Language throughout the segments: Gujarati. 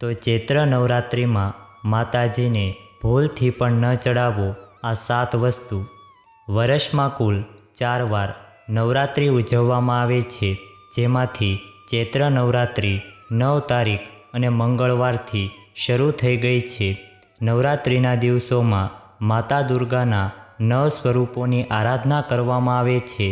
તો ચૈત્ર નવરાત્રિમાં માતાજીને ભૂલથી પણ ન ચડાવો આ સાત વસ્તુ. વર્ષમાં કુલ ચાર વાર નવરાત્રિ ઉજવવામાં આવે છે, જેમાંથી ચૈત્ર નવરાત્રિ નવ તારીખ અને મંગળવારથી શરૂ થઈ ગઈ છે. નવરાત્રિના દિવસોમાં માતા દુર્ગાના નવ સ્વરૂપોની આરાધના કરવામાં આવે છે.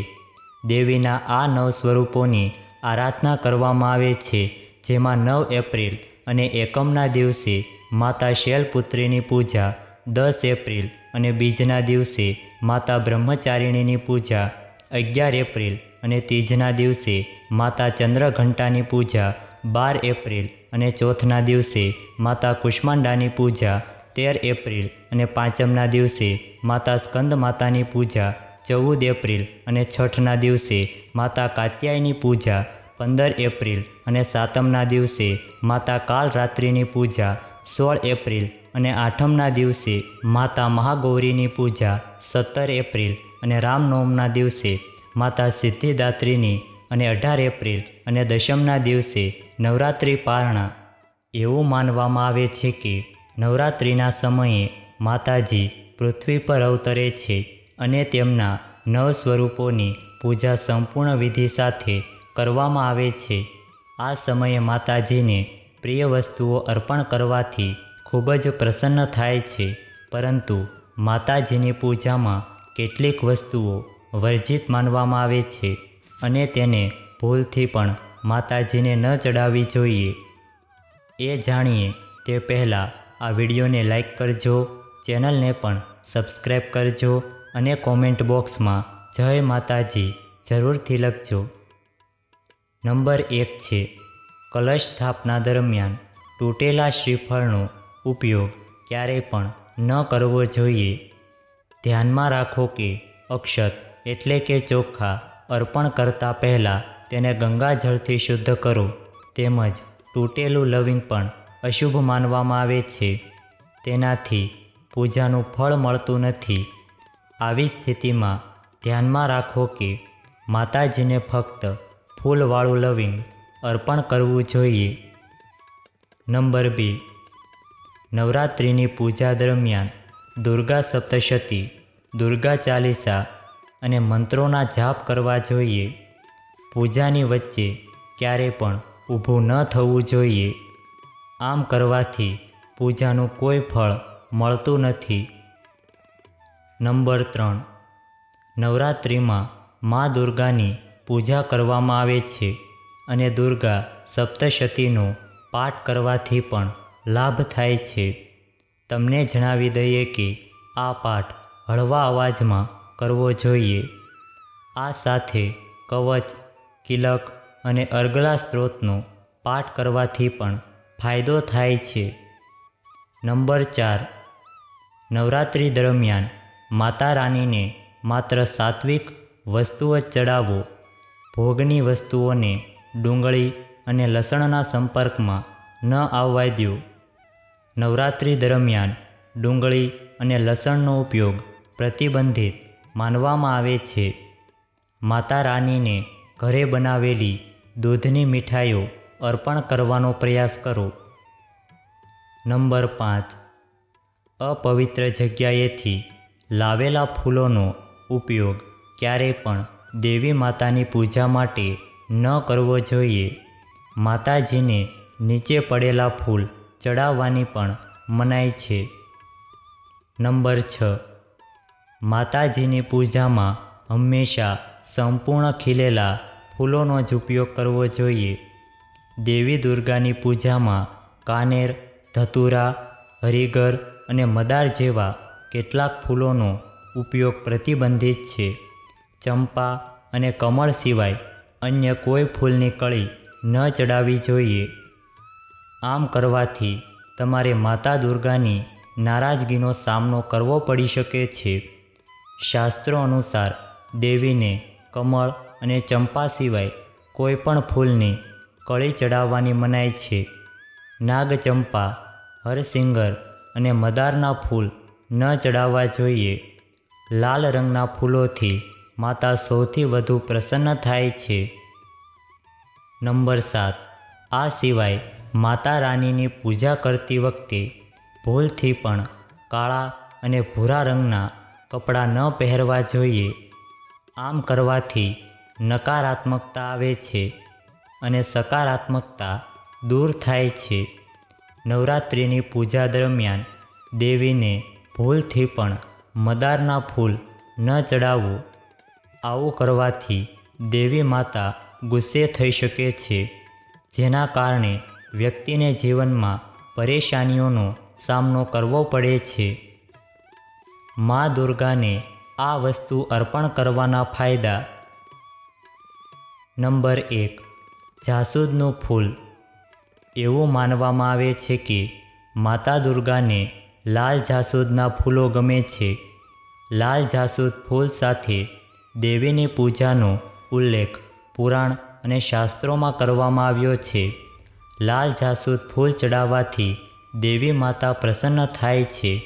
દેવીના આ નવ સ્વરૂપોની આરાધના કરવામાં આવે છે, જેમાં નવ એપ્રિલ અને એકમના દિવસે માતા શૈલપુત્રીની પૂજા દસ એપ્રિલ અને બીજના દિવસે માતા બ્રહ્મચારિણીની પૂજા અગિયાર એપ્રિલ અને ત્રીજના દિવસે માતા ચંદ્રઘંટાની પૂજા બાર એપ્રિલ અને ચોથના દિવસે માતા કુષ્માંડાની પૂજા તેર એપ્રિલ અને પાંચમના દિવસે માતા સ્કંદ માતાની પૂજા ચૌદ એપ્રિલ અને છઠના દિવસે માતા કાત્યાયની પૂજા પંદર એપ્રિલ અને સાતમના દિવસે માતા કાલરાત્રિની પૂજા, સોળ એપ્રિલ અને આઠમના દિવસે માતા મહાગૌરીની પૂજા, સત્તર એપ્રિલ અને રામનવમના દિવસે માતા સિદ્ધિદાત્રીની અને અઢાર એપ્રિલ અને દશમના દિવસે નવરાત્રિ પારણા. એવું માનવામાં આવે છે કે નવરાત્રિના સમયે માતાજી પૃથ્વી પર અવતરે છે અને તેમના નવ સ્વરૂપોની પૂજા સંપૂર્ણ વિધિ સાથે કરવામાં આવે છે. આ સમયે માતાજીને પ્રિય વસ્તુઓ અર્પણ કરવાથી ખૂબ જ પ્રસન્ન થાય છે. પરંતુ માતાજીની પૂજામાં કેટલીક વસ્તુઓ વર્જિત માનવામાં આવે છે અને તેને ભૂલથી પણ માતાજીને ન ચડાવવી જોઈએ. એ જાણીએ તે પહેલાં આ વિડીયોને લાઈક કરજો, ચેનલને પણ સબસ્ક્રાઈબ કરજો અને કોમેન્ટ બોક્સમાં જય માતાજી જરૂરથી લખજો. નંબર એક છે. કલશ સ્થાપના દરમિયાન તૂટેલા શ્રીફળનો ઉપયોગ ક્યારેય પણ ન કરવો જોઈએ. ધ્યાનમાં રાખો કે અક્ષત એટલે કે ચોખ્ખા અર્પણ કરતા પહેલાં તેને ગંગાજળથી શુદ્ધ કરો. તેમજ તૂટેલું લવિંગ પણ અશુભ માનવામાં આવે છે. તેનાથી પૂજાનું ફળ મળતું નથી. આવી સ્થિતિમાં ધ્યાનમાં રાખો કે માતાજીને ફક્ત ફૂલવાળું લવિંગ અર્પણ કરવું જોઈએ. નંબર બે. નવરાત્રિની પૂજા દરમિયાન દુર્ગા સપ્તશતી, દુર્ગા ચાલીસા અને મંત્રોના જાપ કરવા જોઈએ. પૂજાની વચ્ચે ક્યારે પણ ઊભું ન થવું જોઈએ. આમ કરવાથી પૂજાનું કોઈ ફળ મળતું નથી. નંબર ત્રણ. નવરાત્રિમાં મા દુર્ગાની પૂજા કરવામાં આવે છે અને દુર્ગા સપ્તશતીનો પાઠ કરવાથી પણ લાભ થાય છે. તમને જણાવી દઈએ કે આ પાઠ હળવા અવાજમાં કરવો જોઈએ. આ સાથે કવચ કિલક અને અર્ગલા સ્ત્રોતનો પાઠ કરવાથી પણ ફાયદો થાય છે. નંબર ચાર. નવરાત્રિ દરમિયાન માતા રાનીને માત્ર સાત્વિક વસ્તુઓ ચડાવો ભોગની વસ્તુઓને ડુંગળી અને લસણના સંપર્કમાં ન આવવા દો. નવરાત્રિ દરમિયાન ડુંગળી અને લસણનો ઉપયોગ પ્રતિબંધિત માનવામાં આવે છે. માતા રાનીને ઘરે બનાવેલી દૂધની મીઠાઈઓ અર્પણ કરવાનો પ્રયાસ કરો. નંબર પાંચ. અપવિત્ર જગ્યાએથી લાવેલા ફૂલોનો ઉપયોગ ક્યારેય પણ દેવી માતાની પૂજા માટે ન કરવો જોઈએ. માતાજીને નીચે પડેલા ફૂલ ચડાવવાની પણ મનાઈ છે. નંબર છ. માતાજીની પૂજામાં હંમેશા સંપૂર્ણ ખીલેલા ફૂલોનો જ ઉપયોગ કરવો જોઈએ. દેવી દુર્ગાની પૂજામાં કાનેર, ધતુરા હરિગર અને મદાર જેવા કેટલાક ફૂલોનો ઉપયોગ પ્રતિબંધિત છે. ચંપા અને કમળ સિવાય અન્ય કોઈ ફૂલની કળી ન ચડાવવી જોઈએ. આમ કરવાથી તમારે માતા દુર્ગાની નારાજગીનો સામનો કરવો પડી શકે છે. શાસ્ત્રો અનુસાર દેવીને કમળ અને ચંપા સિવાય કોઈ પણ ફૂલની કળી ચડાવવાની મનાય છે. નાગચંપા, હરસિંગર અને મદારના ફૂલ ન ચડાવવા જોઈએ. લાલ રંગના ફૂલોથી માતા સૌથી વધુ પ્રસન્ન થાય છે. નંબર સાત. આ સિવાય માતા રાનીની પૂજા કરતી વખતે ભૂલથી પણ કાળા અને ભૂરા રંગના કપડાં ન પહેરવા જોઈએ. આમ કરવાથી નકારાત્મકતા આવે છે અને સકારાત્મકતા દૂર થાય છે. નવરાત્રિની પૂજા દરમિયાન દેવીને ભૂલથી પણ મદારના ફૂલ ન ચડાવવું આવું કરવાથી દેવી માતા ગુસ્સે થઈ શકે છે, જેના કારણે વ્યક્તિને જીવનમાં પરેશાનીઓનો સામનો કરવો પડે છે. મા દુર્ગાને આ વસ્તુ અર્પણ કરવાના ફાયદા નંબર એક, જાસૂદનું ફૂલ. એવું માનવામાં આવે છે કે માતા દુર્ગાને લાલ જાસૂદના ફૂલો ગમે છે. લાલ જાસૂદ ફૂલ સાથે દેવીની પૂજાનો ઉલ્લેખ પુરાણ અને શાસ્ત્રોમાં કરવામાં આવ્યો છે. લાલ જાસૂદ ફૂલ ચડાવવાથી દેવી માતા પ્રસન્ન થાય છે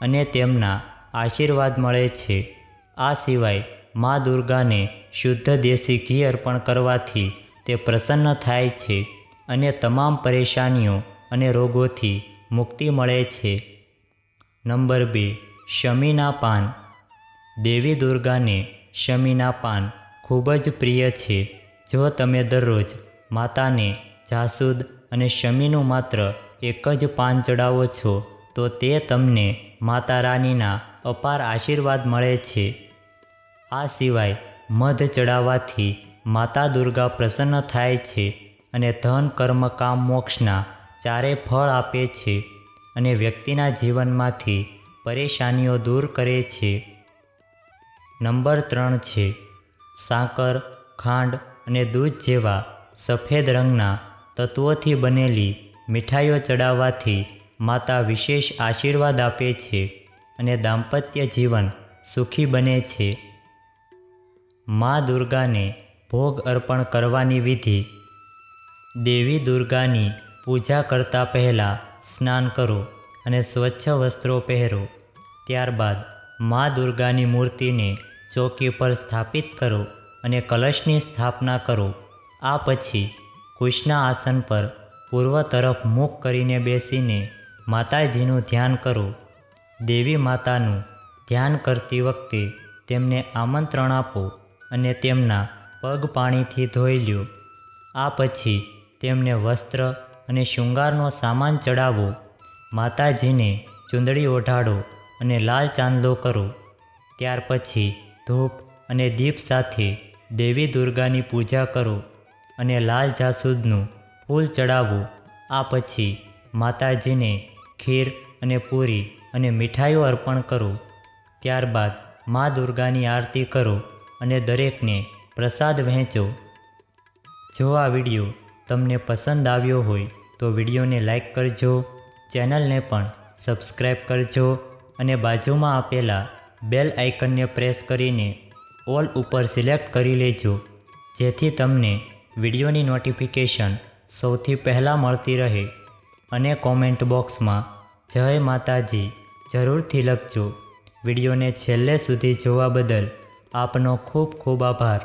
અને તેમના આશીર્વાદ મળે છે. આ સિવાય મા દુર્ગાને શુદ્ધ દેશી ઘી અર્પણ કરવાથી તે પ્રસન્ન થાય છે અને તમામ પરેશાનીઓ અને રોગોથી મુક્તિ મળે છે. નંબર બે, શમીના પાન. દેવી દુર્ગાને શમીના પાન ખૂબ જ પ્રિય છે. જો તમે દરરોજ માતાને જાસૂદ અને શમીનું માત્ર એક જ પાન ચડાવો છો, તો તે તમને માતા રાનીના અપાર આશીર્વાદ મળે છે. આ સિવાય મધ ચડાવવાથી માતા દુર્ગા પ્રસન્ન થાય છે અને ધન, કર્મ, કામ, મોક્ષના ચારે ફળ આપે છે અને વ્યક્તિના જીવનમાંથી પરેશાનીઓ દૂર કરે છે. નંબર ત્રણ છે. સાકર, ખાંડ અને દૂધ જેવા સફેદ રંગના તત્વોથી બનેલી મીઠાઈઓ ચડાવવાથી માતા વિશેષ આશીર્વાદ આપે છે અને દાંપત્ય જીવન સુખી બને છે. મા દુર્ગાને ભોગ અર્પણ કરવાની વિધિ. દેવી દુર્ગાની પૂજા કરતા પહેલાં સ્નાન કરો અને સ્વચ્છ વસ્ત્રો પહેરો. ત્યારબાદ મા દુર્ગાની મૂર્તિને ચોકી પર સ્થાપિત કરો અને કલશની સ્થાપના કરો. આ પછી કુશના આસન પર પૂર્વ તરફ મુખ કરીને બેસીને માતાજીનું ધ્યાન કરો. દેવી માતાનું ધ્યાન કરતી વખતે તેમને આમંત્રણ આપો અને તેમના પગ પાણીથી ધોઈ લ્યો. આ પછી તેમને વસ્ત્ર અને શૃંગારનો સામાન ચડાવો માતાજીને ચૂંદડી ઓઢાડો અને લાલ ચાંદલો કરો. ત્યાર પછી ધૂપ અને દીપ સાથે દેવી દુર્ગાની પૂજા કરો અને લાલ જાસૂદનું ફૂલ ચડાવો. આ પછી માતાજીને ખીર અને પૂરી અને મીઠાઈઓ અર્પણ કરો. ત્યારબાદ મા દુર્ગાની આરતી કરો અને દરેકને પ્રસાદ વહેંચો. જો આ વીડિયો તમને પસંદ આવ્યો હોય તો વિડીયોને લાઈક કરજો, ચેનલને પણ સબસ્ક્રાઈબ કરજો અને બાજુમાં આપેલા બેલ આઇકનને પ્રેસ કરીને ઓલ ઉપર સિલેક્ટ કરી લેજો, જેથી તમને વિડીયોની નોટિફિકેશન સૌથી પહેલાં મળતી રહે અને કોમેન્ટ બોક્સમાં જય માતાજી જરૂરથી લખજો. વિડીયોને છેલ્લે સુધી જોવા બદલ આપનો ખૂબ ખૂબ આભાર.